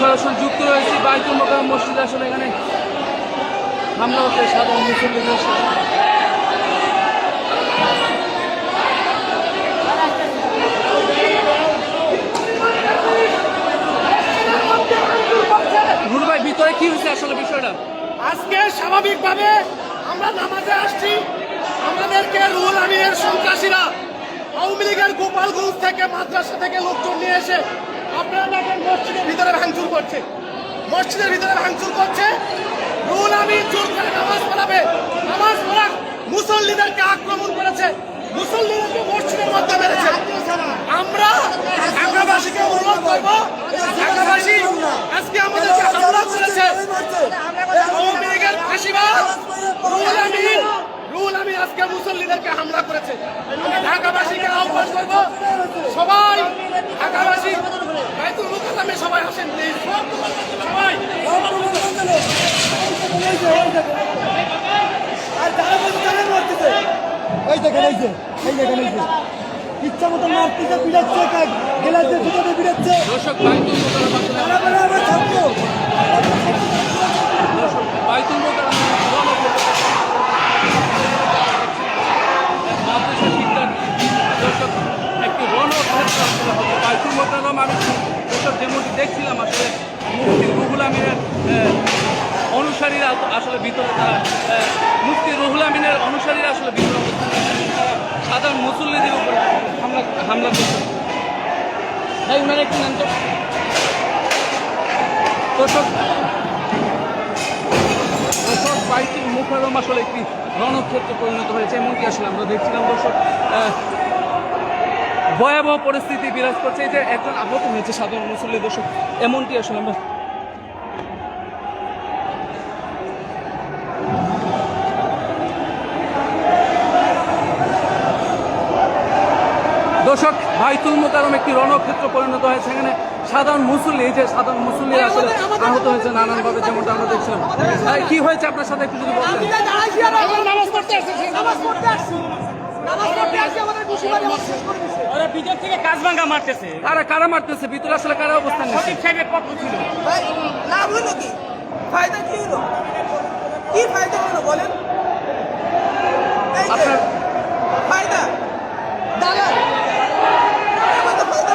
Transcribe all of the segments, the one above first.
সরাসরি যুক্ত রয়েছি বাইতুল মোকাম মসজিদ। আসলে এখানে হামলা হচ্ছে সাধারণ। নুর ভাই, ভিতরে কি হয়েছে আসলে বিষয়টা? আজকে স্বাভাবিকভাবে আমরা নামাজে আসছি। আমাদেরকে রুহুল আমিনের সন্ত্রাসীরা আওয়ামী লীগের গোপালগঞ্জ থেকে, মাদ্রাসা থেকে লোকজন নিয়ে এসে আপনারা দেখেন মসজিদের ভিতরে ভাঙচুর করছে। মসজিদের ভিতরে ভাঙচুর করছে। রুহুল আমিন জোর করে নামাজ পড়াবে। নামাজ পড়া মুসল্লিদেরকে আক্রমণ করেছে। মুসল্লিদেরকে মসজিদের মধ্যে মেরেছে। আমরা ঢাকাবাসীকে অনুরোধ করব, ঢাকাবাসী আজকে আমাদেরকে হামলা করেছে। আওয়ামী লীগের ফাঁসিবাদ রুহুল আমিন আমিন আজকে মুসল্লিদেরকে হামলা করেছে। আমি ঢাকাবাসীকে আহ্বান করব সবাই ঢাকাবাসী বাইতুল মুকাদ্দামে সবাই আসেন প্লিজ সবাই। এই দেখেন এই যে এই দেখেন এই যে। ইচ্ছা মতো মারতেছে দর্শক বাইতুল মোকাররম বাইতুল মোকাররম বাইতুল মোকাররম আমি দর্শক যেমনটি দেখছিলাম আসলে মুফতি রুহুল আমিনের অনুসারীরা আসলে ভিতরে তারা মুফতি রুহুল আমিনের অনুসারীরা আসলে ভিতরে তারা মুসল্লিদের উপর হামলা হামলা করছে ভাই উনারা একটু তো দর্শক দর্শক বাইতুল মুখারম আসলে একটি রণক্ষেত্রে পরিণত হয়েছে এমনকি আসলে আমরা দেখছিলাম দর্শক ভয়াবহ পরিস্থিতি বিরাজ করছে। এই যে একজন আহত হয়েছে সাধারণ মুসল্লি দর্শক এমনটি আসলে আমরা দর্শক বাইতুল মোকারম একটি রণক্ষেত্র পরিণত হয়েছে। এখানে সাধারণ মুসল্লি এই যে সাধারণ মুসল্লি আসলে আহত হয়েছে নানানভাবে যেমনটা আমরা দেখছিলাম। কি হয়েছে আপনার সাথে? একটু যদি বলতেন। ওরা ভিতর থেকে কাজ মারতেছে। কারা কারা মারতেছে? ভিতরে আসলে কারা অবস্থান সঠিক সাহেবের পক্ষ ছিল। ভাই লাভ হলো কি? ফায়দা কি হলো? কি ফায়দা হলো বলেন? আপনার ফায়দা। দালাল আমাদের ফায়দা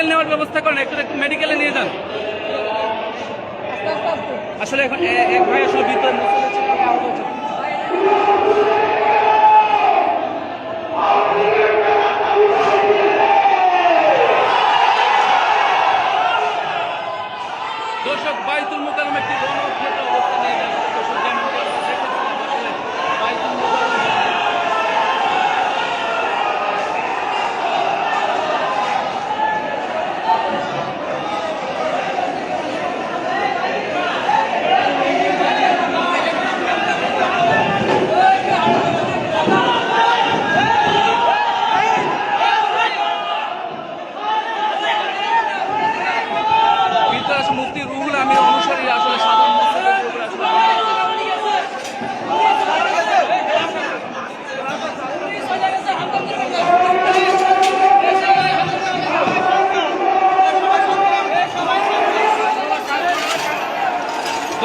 মেডিকেল নেওয়ার ব্যবস্থা করেন, একটু একটু মেডিকেলে নিয়ে যান। আসলে এখন এক ভাই আসলে ভিতরে বাইতুল মোকারম একটি রণক্ষেত্র অবস্থা নিয়ে যাচ্ছে দর্শক আসলে বাইতুল মোকারম ভিতরে আসলে মুফতি রুহুল আমির অনুসারী আসলে সাধারণ মুসলিমদের উপরে আসলে হামলা করেছে।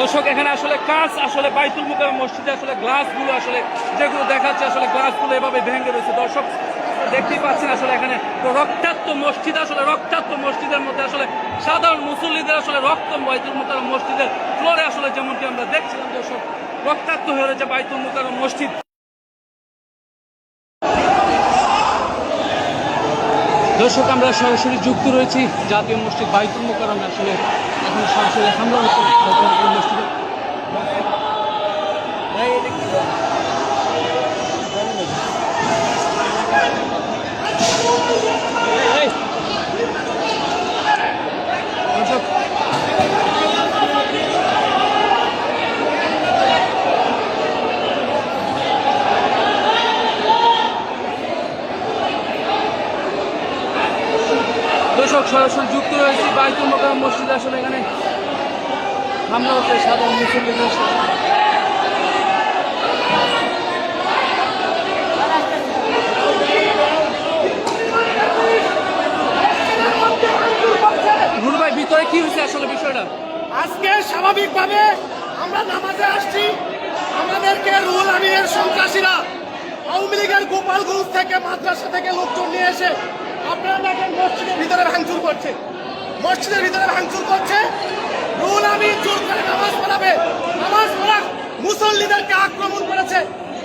দর্শক, এখানে আসলে কাজ আসলে বাইতুল মুকার মসজিদে আসলে গ্লাসগুলো আসলে যেগুলো দেখাচ্ছে, আসলে গ্লাসগুলো এভাবে ভেঙে রয়েছে। দর্শক, দেখতেই পাচ্ছেন আসলে এখানে রক্তাক্ত মসজিদ, আসলে রক্তাক্ত মসজিদের মধ্যে আসলে সাধারণ মুসল্লিদের আসলে রক্ত বাইতুল মুকার মসজিদের ফ্লোরে আসলে যেমনটি আমরা দেখছিলাম, দর্শক, রক্তাক্ত হয়ে রয়েছে বাইতুল মুকার মসজিদ। দর্শক, আমরা সরাসরি যুক্ত রয়েছি জাতীয় মসজিদ বাইতুল মোকারমে আসলে সরাসরি হামলা হচ্ছে বাইতুল মোকাররম মসজিদে এই, দর্শক, দর্শক সরাসরি যুক্ত রয়েছি বাইতুল মোকাররম মসজিদে আসলে এখানে হামলা হচ্ছে সাধারণ মুসল্লিদের সাথে। নুরু ভাই ভিতরে আসলে বিষয়টা? আজকে স্বাভাবিকভাবে আমরা নামাজে আসছি। আমাদেরকে রুহুল আমিনের সন্ত্রাসীরা আওয়ামী লীগের গোপালগঞ্জ থেকে মাদ্রাসা থেকে লোকজন নিয়ে এসে আপনারা দেখেন মসজিদের ভিতরে ভাঙচুর করছে। মসজিদের ভিতরে ভাঙচুর করছে। রুহুল আমিন জোর করে নামাজ পড়াবে। নামাজ পড়া মুসল্লিদেরকে আক্রমণ করেছে।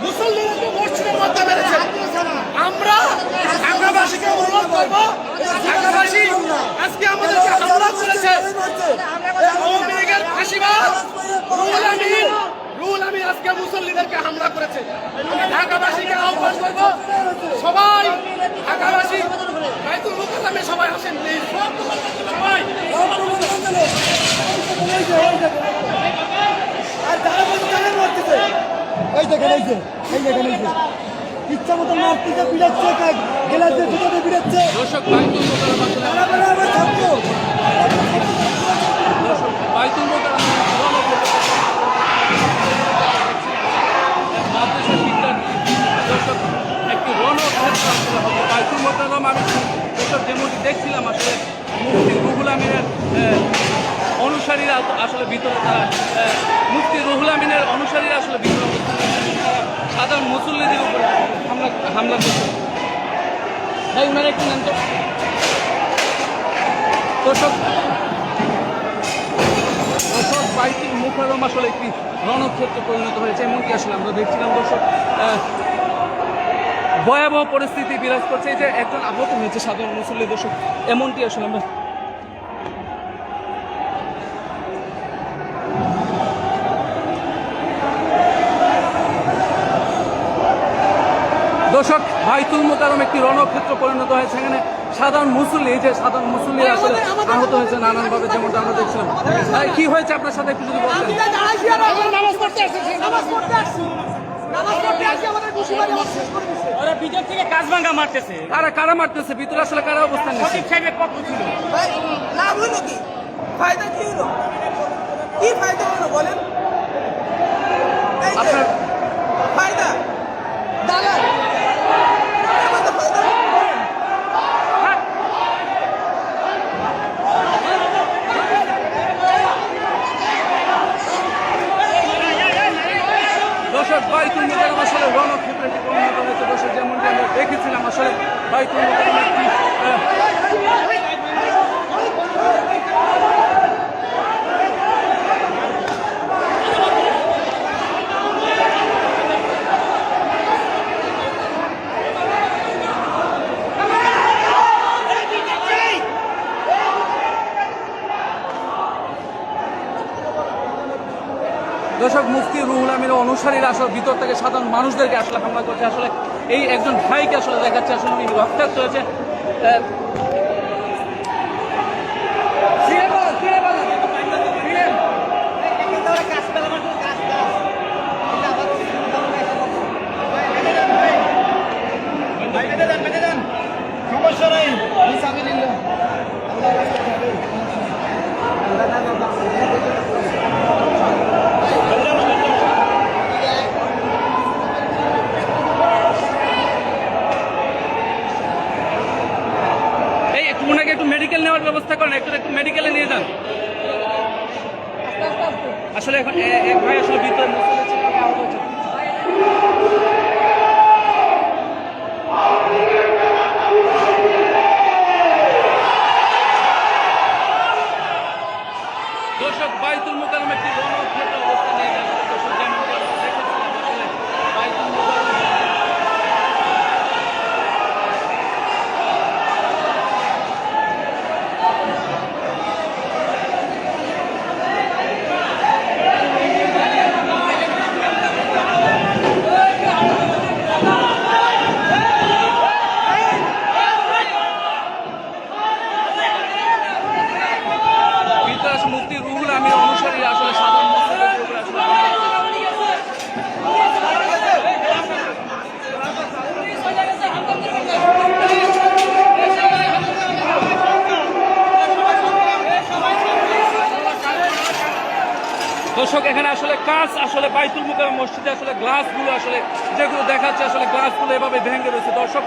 মুসল্লিদেরকে মসজিদের মধ্যে মেরেছে। আমরা ঢাকাবাসীকে অনুরোধ করব ঢাকাবাসী আজকে আমাদেরকে হামলা করেছে। আওয়ামী লীগের ফাঁসিবাদ রুহুল আমিন রুহুল আমিন আজকে মুসল্লিদেরকে হামলা করেছে আমি ঢাকাবাসীকে আহ্বান করব সবাই ঢাকাবাসী বাইতুল মুকাদ্দামে সবাই আসেন প্লিজ সবাই আর যারা বলছে তারা মারতেছে এই দেখেন এই যে এই দেখেন এই যে। ইচ্ছা মতো মারতেছে দর্শক দর্শক বাইতুল একটি রণক্ষেত্র হবে বাইতুল মোকাররম আমি দর্শক দেখছিলাম আসলে মুফতি রুহুল অনুসারীরা আসলে ভিতরে তারা মুফতি রুহুল আমিনের অনুসারীরা আসলে ভিতরে সাধারণ মুসল্লিদের উপর হামলা হামলা করছে। ভাই ওনারা একটু নেন তো দর্শক দর্শক মুখারম আসলে একটি রণক্ষেত্রে পরিণত হয়েছে এমনকি আসলে আমরা দেখছিলাম। দর্শক ভয়াবহ পরিস্থিতি বিরাজ করছে। যে একজন আহত হয়েছে সাধারণ মুসল্লি দর্শক, এমনটি আসলে আমরা দর্শক বাইতুল মোকারম একটি রণক্ষেত্র পরিণত হয়েছে। এখানে সাধারণ মুসল্লি যে সাধারণ মুসল্লি আসলে আহত হয়েছে নানানভাবে যেমনটা আমরা দেখছিলাম। কি হয়েছে আপনার সাথে একটু যদি বলতেন? আমরা নামাজ পড়তে আসছি নামাজ পড়তে আসছি। নামাজ পড়তে আসছি আমাদের মুসলমান শেষ করে মারতেছে। কারা কারা মারতেছে? ভিতরে আসলে কারা অবস্থান নিচ্ছে সঠিক সাহেবের পক্ষ ছিল। ভাই লাভ হলো কি? ফায়দা কি হলো? কি ফায়দা হলো বলেন? ফায়দা দালাল আমাদের ফায়দা দর্শক বাইতুল মোকারম আসলে রণক্ষেত্রে একটি পরিণত হয়েছে দর্শক যেমনটি আমরা দেখেছিলাম আসলে বাইতুল মোকারম একটি আহ, দর্শক মুফতি রুহুল আমির অনুসারীরা আসলে ভিতর থেকে সাধারণ মানুষদেরকে আসলে হামলা করছে। আসলে এই একজন ভাইকে আসলে দেখাচ্ছে, আসলে উনি রক্তাক্ত হয়েছে। সমস্যা নাই এখানে আসলে কাজ আসলে বাইতুল মুখের মসজিদে আসলে গ্লাসগুলো আসলে যেগুলো দেখাচ্ছে, আসলে গ্লাসগুলো এভাবে ভেঙে রয়েছে। দর্শক